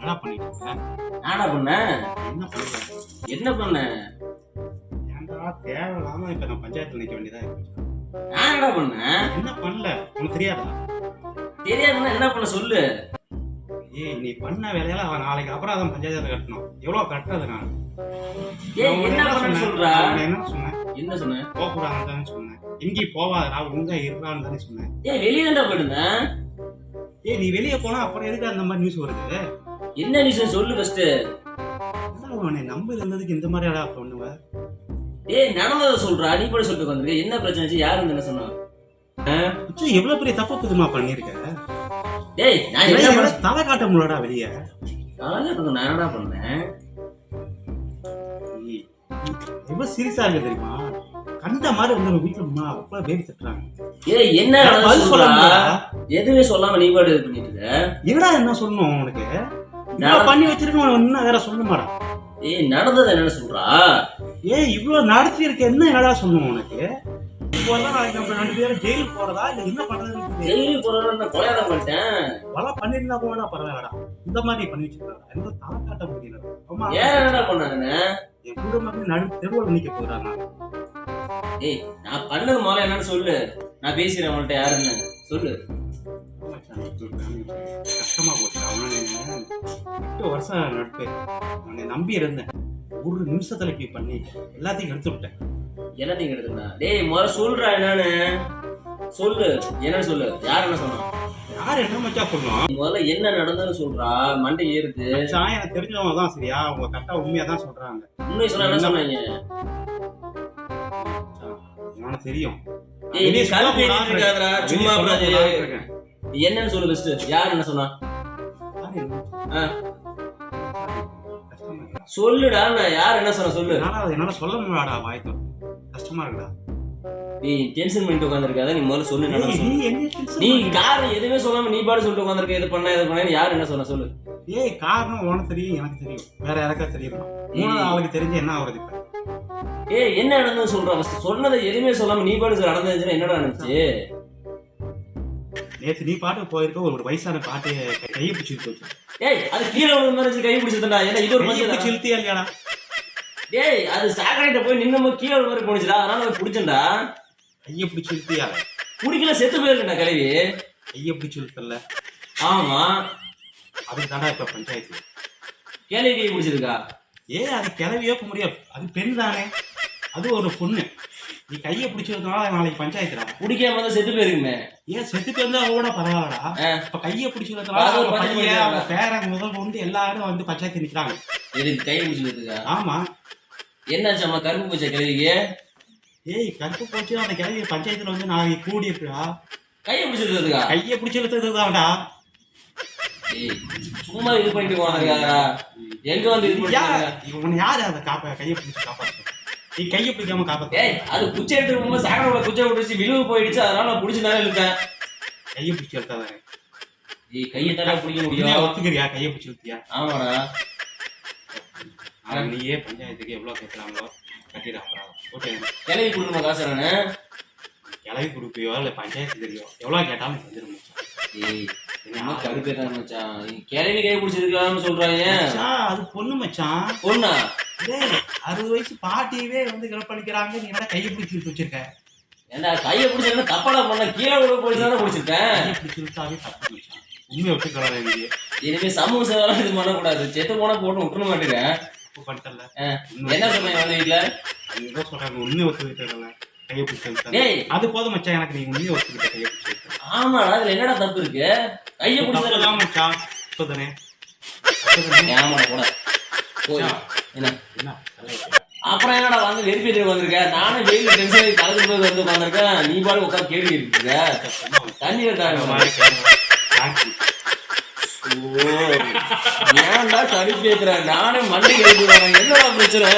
என்ன பண்ண? என்ன பண்ண? ஏன்டா தேவையில்லாம இப்ப நான் பஞ்சாயத்துல நிக்க வேண்டியதா இருக்கு. என்னடா பண்ணேன் என்ன பண்ணல? உனக்கு தெரியாதா? தெரியாதுன்னா என்ன பண்ண சொல்லு. ஏய் நீ பண்ண வேலையால அவன் நாளைக்கு அபராதம் பஞ்சாயத்துல கட்டணும். எவ்வளவு கட்டுறது நான்? என்ன பண்ண சொன்னேன்? சொல்றா என்ன சொன்னேன்? என்ன சொன்ன போகக்கூடாதுன்னு தானே சொன்னேன். எங்கேயும் போவாதடா உங்க இருக்கான்னு தானே சொன்னேன். ஏய் வெளியே தான்டா போயிருந்தேன் ஏய் நீ வெளியே போனா அப்புறம் எதுக்கு அந்த மாதிரி நியூஸ் வருது? என்ன விஷயம் சொல்லு ஃபர்ஸ்ட் உன்னை நம்ப இருந்ததுக்கு இந்த மாதிரி அடா பண்ணுவ? ஏய் நடந்ததை சொல்றா நீ கூட சொல்லிட்டு உட்காந்துருக்க என்ன பிரச்சனை யாரு வந்து என்ன சொன்னா? எவ்வளவு பெரிய தப்பு புதுமா பண்ணிருக்க டேய் நான் என்ன தலை காட்ட முடியலடா வெளியே? காலகட்டத்துக்கு நான் என்னடா பண்ணேன்? எவ்வளவு சீரியஸா இருக்கு தெரியுமா? கண்ட மாதிரி வந்து நம்ம வீட்டுல முன்னா அப்பா பேபி தட்டுறாங்க ஏய் என்ன சொல்ல. எதுவுமே சொல்லாம நீ பாட்டு இது பண்ணிட்டு இருக்க? என்னடா என்ன சொல்லணும் உனக்கு? இவ்வளவு பண்ணி வச்சிருக்க என்ன வேற சொல்லணுமாடா ஏய் நடந்தது என்னன்னு சொல்றா? ஏய் இவ்வளவு நடத்தி இருக்க என்ன என்னடா சொல்லணும் உனக்கு? ஜெயிலுக்கு போறதா? இல்ல என்ன. டெய்லி போறோம் நான் கொலையாத பண்ணிட்டேன்? அதெல்லாம் பண்ணிருந்தா கூட பரவாயில்லடா. இந்த மாதிரி பண்ணி வச்சிருக்காங்க என்ன தலை காட்ட முடியல. அம்மா. ஏன் என்னடா பண்ணாங்க என் குடும்பமே நடு தெருவில் நிக்க போறாங்க ஏய் நான் பண்ணது முதல்ல என்னன்னு சொல்லு. நான் பேசுறேன் அவன்கிட்ட யாருன்னு. சொல்லு. கஷ்டமா போச்சு. அவனை எட்டு வருஷம் நட்பு அவனை நம்பி இருந்தேன். ஒரு நிமிஷத்துல இப்படி பண்ணி எல்லாத்தையும் எடுத்து விட்டேன். எல்லாத்தையும் எடுத்துக்கா டேய் முதல்ல சொல்றா என்னன்னு. சொல்லு. என்னன்னு சொல்லு. யார் என்ன சொன்னா? யார் என்ன மச்சா சொல்லணும் முதல்ல என்ன நடந்ததுன்னு சொல்றா? மண்டை ஏறுது. எனக்கு தெரிஞ்சவங்க தான் சரியா. அவங்க கரெக்டா உண்மையா தான் சொல்றாங்க. உண்மை சொன்னா என்ன? சொன்னாங்க? இருக்காதடா வெளியே சும்மா என்னன்னு சொல்லு ஃபர்ஸ்ட் யார் என்ன சொன்னா. சொல்லுடா நான் யார் என்ன சொன்ன சொல்லு? என்னால சொல்ல முடியாடா வாய்ப்பு கஷ்டமா இருக்குடா. நீ டென்ஷன் பண்ணிட்டு உட்காந்துருக்காத நீ முதல்ல சொல்லு நீ? காரணம் எதுவுமே சொல்லாம நீ பாட்டு சொல்லிட்டு உட்காந்துருக்க இது பண்ண இது பண்ண யார் என்ன சொன்ன சொல்லு? ஏய் காரணம் உனக்கு தெரியும் எனக்கு தெரியும். வேற யாருக்கா தெரியுமா? மூணாவது ஆளுக்கு தெரிஞ்சு என்ன ஆகுறது இப்ப? ஏய் என்ன நடந்தது சொல்றா? ஃபர்ஸ்ட் சொன்னதை எதுவுமே சொல்லாம நீ பாட்டு நடந்துச்சுன்னா என்னடா நடந்துச்சு? நேத்து நீ பாட்டு போயிருக்க ஒரு வயசான பாட்டு கை- கையை பிடிச்சி போச்சு ஏய் அது கீழே விழுந்த மாதிரி கை பிடிச்சதுடா ஏன்னா இது ஒரு கையை மஞ்சள்? இழுத்தியா இல்லையாடா? ஏய் அது சாக்கடைட்ட போய் நின்னமோ கீழே விழுந்த மாதிரி போனுச்சுடா அதனால அதை பிடிச்சேன்டா. கையை பிடிச்சி இழுத்தியா? குடிக்கல செத்து போயிருக்கேன்டா கிளவி. கையை பிடிச்சி இழுத்தல ஆமா. அதுக்கு தாண்டா இப்ப பஞ்சாயத்து? கேள்வி கை பிடிச்சிருக்கா ஏ அது கிளவியே முடியாது. அது பெண் தானே. அது ஒரு பொண்ணு. நீ கையை பிடிச்சிருந்தனால நாளைக்கு பஞ்சாயத்துடா குடிக்காம தான் செத்து போயிருக்குமே. ஏன் செத்துட்டு வந்தா கூட பரவாயில்லடா. இப்ப கையை ஒரு அவங்க பஞ்சாயத்து பையன் அவங்க. பேரன் முதல் வந்து எல்லாரும் வந்து பஞ்சாயத்து நிக்கிறாங்க. எதுக்கு கை பிடிச்சிருக்கா ஆமா. என்னாச்சம்மா கரும்பு பூச்சா கிளவிக்கு ஏய் கருப்பு போச்சு அந்த கிளவி பஞ்சாயத்துல வந்து நாளைக்கு கூடி இருக்குடா கையை பிடிச்சிருக்கா கையை பிடிச்சி இழுத்ததுதான்டா ஏய் சும்மா இது பண்ணிட்டு போனாருக்காரா எங்க வந்து இது இவன் யாரு அதை காப்ப கையை பிடிச்சி காப்பாத்து நீ கையை பிடிக்காம காப்பாத்து. ஏய் அது குச்சை எடுத்து போகும்போது சாக்கடை குச்சை விட்டுச்சு விழுவு போயிடுச்சு அதனால நான் பிடிச்சி தானே இழுத்தேன் கையை பிடிச்சி இழுத்தாதானே ஏய் கையை தானே பிடிக்க முடியும்? ஒத்துக்கிறியா? கையை பிடிச்சி இழுத்தியா ஆமாடா. ஆனா நீயே பஞ்சாயத்துக்கு எவ்வளவு கேட்கறாங்களோ கட்டிட. அப்புறம் ஓகே. கிளவி கொடுக்கணும் காசு கிளவி கொடுப்பியோ இல்ல பஞ்சாயத்து தெரியும். எவ்வளவு கேட்டாலும் தந்துடும் ஏய். என்னமோ கடுப்பே தான் மச்சான். கிளவி கை பிடிச்சிருக்கான்னு சொல்றாங்க மச்சான், அது பொண்ணு மச்சான். பொண்ணா? டேய், அறுபது வயசு பாட்டியவே வந்து கிளப் பண்ணிக்கிறாங்க நீ என்ன கையை பிடிச்சி இழுத்து வச்சிருக்க? ஏன்டா கையை பிடிச்சிருந்தா தப்பாடா பண்ண. கீழே விட போயிட்டு தானே பிடிச்சிருக்கேன் கையை பிடிச்சி இழுத்தாவே தப்பு மச்சான். உண்மையை விட்டுக்கலாம் நீங்க இனிமே சமூக சேவை இது பண்ணக்கூடாது. செத்து போனா போட்டு விட்டுற மாட்டேங்க. தப்பு பண்ணிட்டல. என்ன சொன்னீங்க வந்து வீட்டுல அது ஏதோ சொல்றாங்க உண்மையை ஒத்துக்கிட்டதில்ல கையை பிடிச்சி அது போதும் மச்சான் எனக்கு நீ உண்மையை ஒத்துக்கிட்ட கையை பிடிச்சி ஆமாடா அதுல என்னடா தப்பு இருக்கு? கையை பிடிச்சா மச்சான்? ஏமாடா கூட என்ன? அப்புறம் என்னடா வந்து வெறுப்பேற்றி வந்திருக்க நானும் வெயில் டென்ஷன் ஆகி கலந்து போய் வந்து உட்காந்துருக்கேன் நீ பாடு உட்காந்து கேள்வி இருக்காங்க. Thank you. ஏன்டா கடுப்பு ஏத்துற நானே மண்டை வரேன். என்னடா பிரச்சனை?